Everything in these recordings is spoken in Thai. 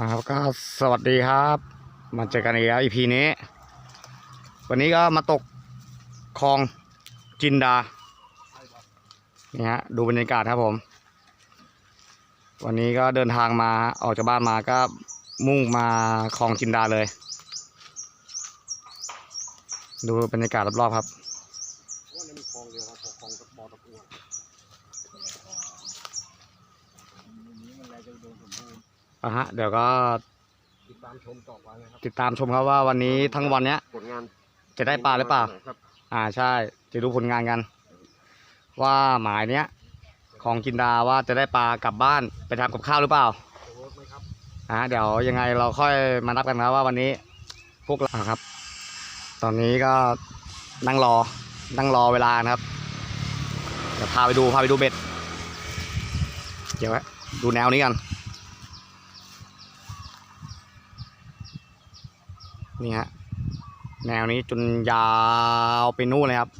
ครับก็สวัสดีครับ มาเจอกันอีกแล้ว EP นี้ วันนี้ก็มาตกคลองจินดานี่ฮะดูบรรยากาศครับผม วันนี้ก็เดินทางมาออกจากบ้านมาก็มุ่งมาคลองจินดาเลย ดูบรรยากาศรอบๆครับ ว่านี่มันคลองเดียวครับคลองตะบอตะกัวนี้มันอะไรจะโดนสมบูรณ์ อะฮะ เดี๋ยวก็ติดตามชมต่อไปนะครับติดตามชมครับว่าวันนี้ทั้งวันเนี้ย ผลงานจะได้ปลาหรือเปล่า ครับอ่าใช่ จะดูผลงานกัน ว่าหมายเนี้ย ของกินดาว่าจะได้ปลากลับบ้านไปทำกับข้าวหรือเปล่าจะเวิร์กไหมครับอ่าเดี๋ยวยังไงเราค่อยมานับกันนะว่าวันนี้พวกเราครับ ตอนนี้ก็นั่งรอ นั่งรอเวลานะครับ เดี๋ยวพาไปดูพาไปดูเบ็ด เดี๋ยวดูแนวนี้กัน นี่ฮะแนวนี้จนยาวไปนู่นเลยครับ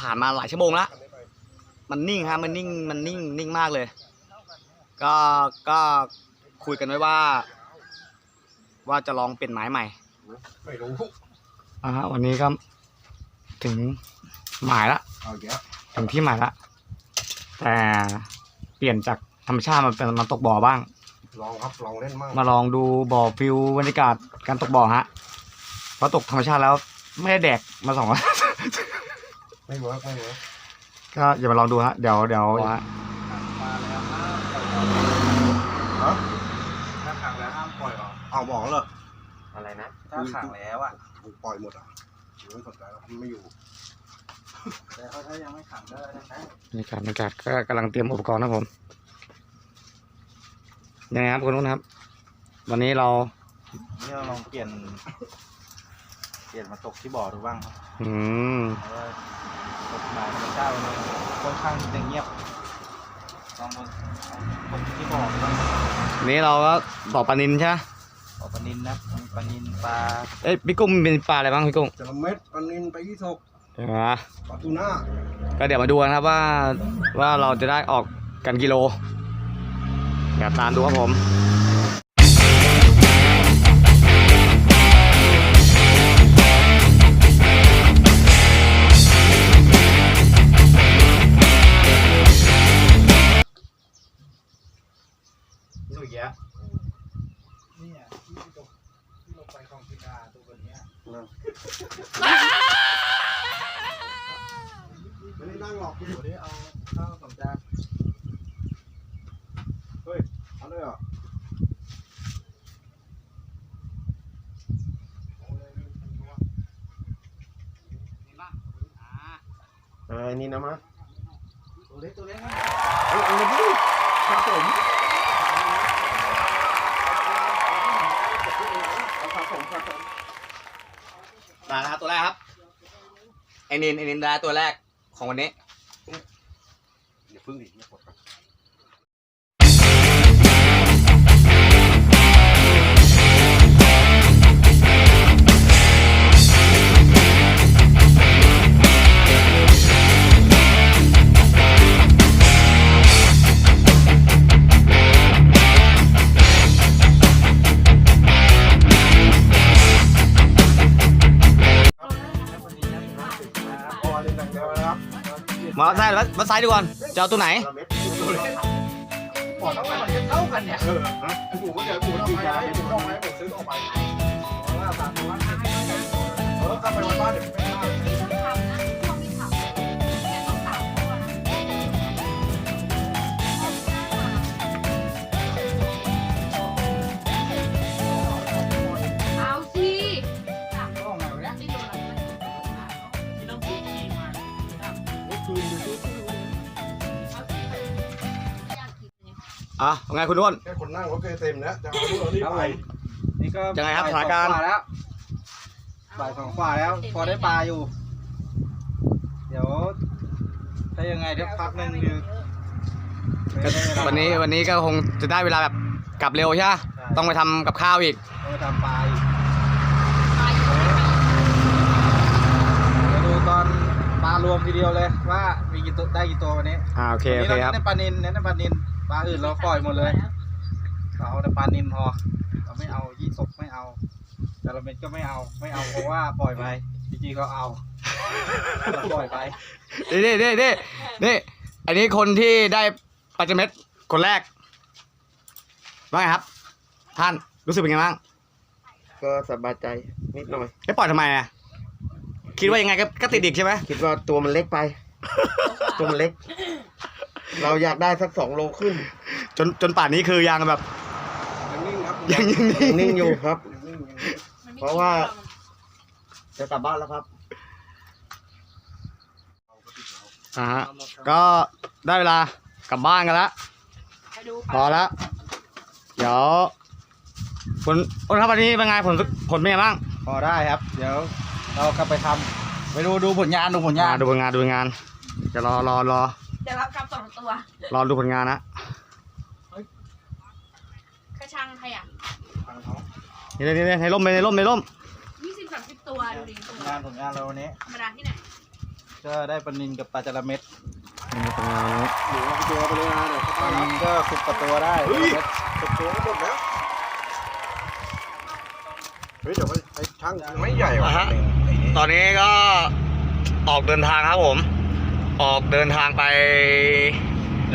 ผ่านมาหลายชั่วโมงแล้วมันนิ่งฮะมันนิ่งมันนิ่งนิ่งมากเลย ก็ก็คุยกันไว้ว่า ว่าจะลองเปลี่ยนไม้ใหม่ไม่รู้อะฮะวันนี้ก็ถึงหมายละเอาเยอะถึงที่หมายละแต่เปลี่ยนจากธรรมชาติมาเป็นมาตกบ่อบ้าง ลองครับลองเล่นมั่งมาลองดูบ่อฟิวบรรยากาศการตกบ่อฮะเพราะตกธรรมชาติแล้วไม่ได้แดกมาสองวัน ไม่เวิร์กไม่เวิร์กก็อย่ามาลองดูฮะเดี๋ยวเดี๋ยวฮะมาแล้วห้ามฮะถ้าขังแล้วห้ามปล่อยออกเอาบอกแล้วเหรออะไรนะถ้าขังแล้วอะถูกปล่อยหมดอะไม่สนใจแล้วมันไม่อยู่แต่เขาถ้ายังไม่ขังก็ได้นะบรรยากาศบรรยากาศก็กำลังเตรียมอุปกรณ์นะครับผมยังไงครับคุณนุ่นครับ วันนี้เรานี่เราลองเปลี่ยน เปลี่ยนมาตกที่บ่อดูบ้างครับอืม เพราะว่าตกมาธรรมชาติมันค่อน ข้างจะเงียบลองมาตกที่บ่อดูบ้างวันนี้เราก็บ่อปลานินใช่ไหมบ่อปลานินนะมีปลานินปลาเอ้ยพี่กุ้งเป็นปลาอะไรบ้างพี่กุ้งจระเม็ดปลานินไปยี่สกเดี๋ยวนะปลาทูน่าก็เดี๋ยวมาดูกันครับว่าว่าเราจะได้ออกกันกิโลเดี๋ยวตามดูครับผม นี้ยไม่ได้นั่งหรอกเดี๋ยวนี้เอาข้าวสองจานเอาเลยเหรอเออนี่นะมะตัวเล็กตัวเล็กนะเออเอาเลยดิครับผมเอาครับผมครับผมได้แล้วครับตัวแรกครับไอ้นินไอ้นินได้ตัวแรกของวันนี้อย่าพึ่งดิ มาวัดไซด์วัดวัดไซด์ดูก่อนจะเอาตัวไหนจระเม็ดตัวเล็กก่อนต้องไปมันจะเท่ากันเนี่ยเออหมูก็เดี๋ยวหมูกินยาหมูต้องไปซื้อออกไปว่าสามวันเออกลับไปวันบ้านเดี๋ยวไม่ อะไงคุณด้วน แค่คนนั่งรถก็เต็มแล้วจะเอาลูกเอานี่ครับไปผมนี่ก็ยังไงครับบ่สถานการณ์สองฝ่แล้วบ่ายสองฝ่าแล้ว พอได้ปลาอยู่ เดี๋ยว ถ้ายังไงเดี๋ยวพักหนึงคือวันนี้วันนี้ก็คงจะได้เวลาแบบกลับเร็วใช่ไหมต้องไปทำกับข้าวอีก ต้องไปทำปลาอีกเดี๋ยวดูตอนปลารวมทีเดียวเลยว่ามีกี่ตัวได้กี่ตัววันนี้อ่าโอเควันโอนี้เคเราครับ เน้นปลานินเน้นปลานิน ปลาอื่นเราปล่อยหมดเลยเราเอาแต่ปลานินพอเราไม่เอายี่สกไม่เอาจระเม็ดก็ไม่เอาไม่เอาเพราะว่าปล่อยไปจริงๆเราเอาเราปล่อยไปนี่นี่นี่นี่นี่อันนี้คนที่ได้ปัจจเม็ดคนแรกว่าไงครับ ท่านรู้สึกเป็นไงบ้างก็สบายใจนิดหน่อย ไม่ปล่อยทำไมอะคิดว่ายังไงก็ก็ติดอีกใช่ไหมคิดว่าตัวมันเล็กไป ตัวมันเล็ก เราอยากได้สักสองโลขึ้นจนจนป่านนี้คือยังแบบ ยังนิ่งครับยังยังยังนิ่งอยู่ครับ ยังนิ่งยังนิ่งเพราะว่า จะกลับบ้านแล้วครับอ่าฮะก็ได้เวลากลับบ้านกันแล้วไปดูพอแล้วเดี๋ยวผลผลครับวันนี้เป็นไงผลผลเป็นไงบ้างพอได้ครับ เดี๋ยวเรากลับไปทำไปดูดูผลงานดูผลงาน อ่าดูผลงานดูผลงานจะรอรอรอ จะรับกลับสองตัวรอดูผลงานนะกระชังใครอะนี่นี่นี่ในร่มในร่มในร่มยี่สิบสามสิบตัวดูดิผลงานผลงานเราวันนี้ธรรมดาที่ไหนก็ได้ปลานินกับปลาจระเม็ดนี่ผลงานนี้หนูเอาไปตัวไปเลยนะเดี๋ยวปลานินก็สิบกว่าตัวได้เฮ้ยตัวตัวก็หมดแล้วเฮ้ยเดี๋ยวไปไอ้ช่างไม่ใหญ่หรออะฮะตอนนี้ก็ออกเดินทางครับผม ออกเดินทางไป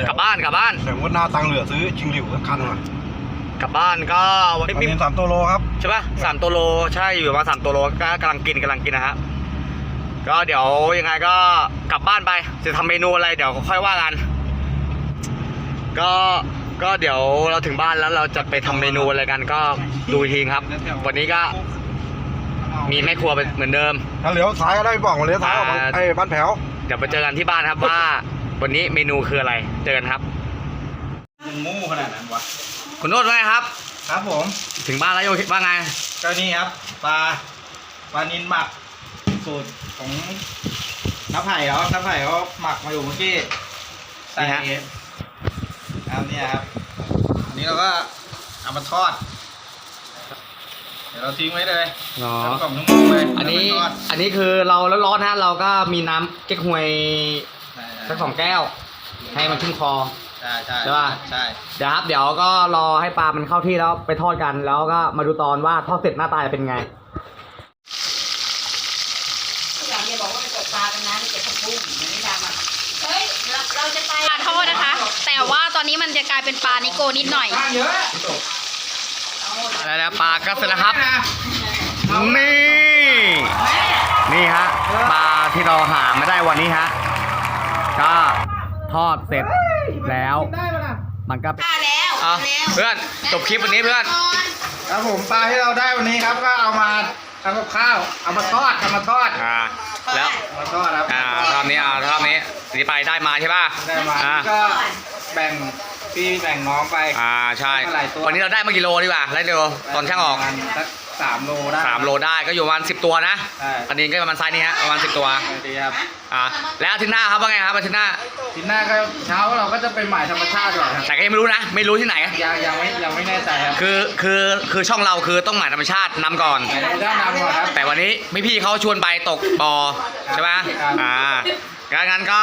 กลับบ้านกลับบ้านแต่ว่าหน้าตังเหลือซื้อชิงหลิวสักคันหน่อยกลับบ้านก็วันปนี้ลามีนินสามตัวโลครับใช่ปะสามตัวโลใช่อยู่ประมาณสามตัวโลก็กำลังกินกำลังกินนะฮะก็เดี๋ยวยังไงก็กลับบ้านไปจะทำเมนูอะไรเดี๋ยวค่อยว่ากัน ก็ก็เดี๋ยวเราถึงบ้านแล้วเราจะไปทำเมนูอะไรกันก็ดูอีกทีครับ วันนี้ก็ มีแม่ครัวเป็นเหมือนเดิมถ้าเลี้ยวซ้ายก็ได้พี่บอกมาเลี้ยวซ้ายออกมาอ่าไอ้บ้านแผว เดี๋ยวไปเจอกันที่บ้านครับว่า วันนี้เมนูคืออะไร เจอกันครับยังมู่ขนาดนั้นวะ คุณโนดว่าไงครับ ครับผม ถึงบ้านแล้วโยคิดว่าไงก็นี่ครับปลาปลานินหมักสูตรของน้าไผ่เขาน้าไผ่เขาหมักมาอยู่เมื่อกี้ใส่นี่ฮะเอาเนี่ยครับ อันนี้เราก็เอามาทอดเดี๋ยวเราทิ้งไว้เลยอ๋อทั้งสองชั่วโมงเลยอันนี้แล้วไปทอดอันนี้คือเราร้อนๆนะเราก็มีน้ำเก๊กฮวยใช่สักสองแก้ว ให้มันชุ่มคอ ใช่ใช่ใช่ปะใช่ เดี๋ยวครับ เดี๋ยวก็รอให้ปลามันเข้าที่แล้วไปทอดกัน แล้วก็มาดูตอนว่าทอดเสร็จหน้าตาจะเป็นไงอยากจะบอกว่าไปตกปลากันนะไปเก็บผักบุ้งไม่ได้ดำอะเฮ้ยเราเราจะไปปลาทอดนะคะ แต่ว่าตอนนี้มันจะกลายเป็นปลานิโกนิดหน่อย เยอะ อะไรนะปลาก็เสร็จแล้วครับ นี่ นี่ฮะปลาที่เราหาไม่ได้วันนี้ฮะ ก็ทอดเสร็จแล้ว มันก็เป็นปลาแล้วอะเพื่อนจบคลิปวันนี้เพื่อน ครับผมปลาที่เราได้วันนี้ครับก็เอามาทำกับข้าวเอามาทอดเอามาทอดอ่าแล้วเอามาทอดครับอ่ารอบนี้อ่ารอบนี้สีไปได้มาใช่ป่ะได้มาอ่าก็แบ่ง พี่แบ่งน้องไป อ่าใช่หลายตัว วันนี้เราได้มากี่โลดีกว่าไล่เร็วตอนช่างออกประมณสักสามโลได้ สามโลได้ก็อยู่ประมาณสิบตัวนะใช่ อันนี้ก็ประมาณไซส์นี้ฮะประมาณสิบตัวดีครับอ่าแล้วอาทิตย์หน้าครับว่าไงครับอาทิตย์หน้าทีหน้าก็เช้าเราก็จะเป็นหมายธรรมชาติก่อนครับแต่ก็ยังไม่รู้นะ ไม่รู้ที่ไหน ยังยังไม่ยังไม่แน่ใจครับคือคือคือช่องเราคือต้องหมายธรรมชาตินำก่อน แต่เราได้นำก่อนครับ แต่วันนี้พี่พี่ๆเขาชวนไปตกบ่อใช่ไหมครับ อ่า งั้นก็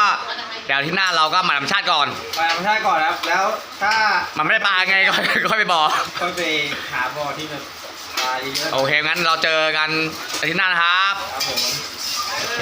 เดี๋ยวอาที่หน้าเราก็หมายธรรมชาติก่อนหมายธรรมชาติก่อนครับ แล้วถ้ามันไม่ได้ปลาไงก็ก็ไปบ่อก็ไปหาบ่อที่แบบปลาเยอะๆโอเคงั้นเราเจอกันอาทิตย์หน้านะครับครับผมโอเค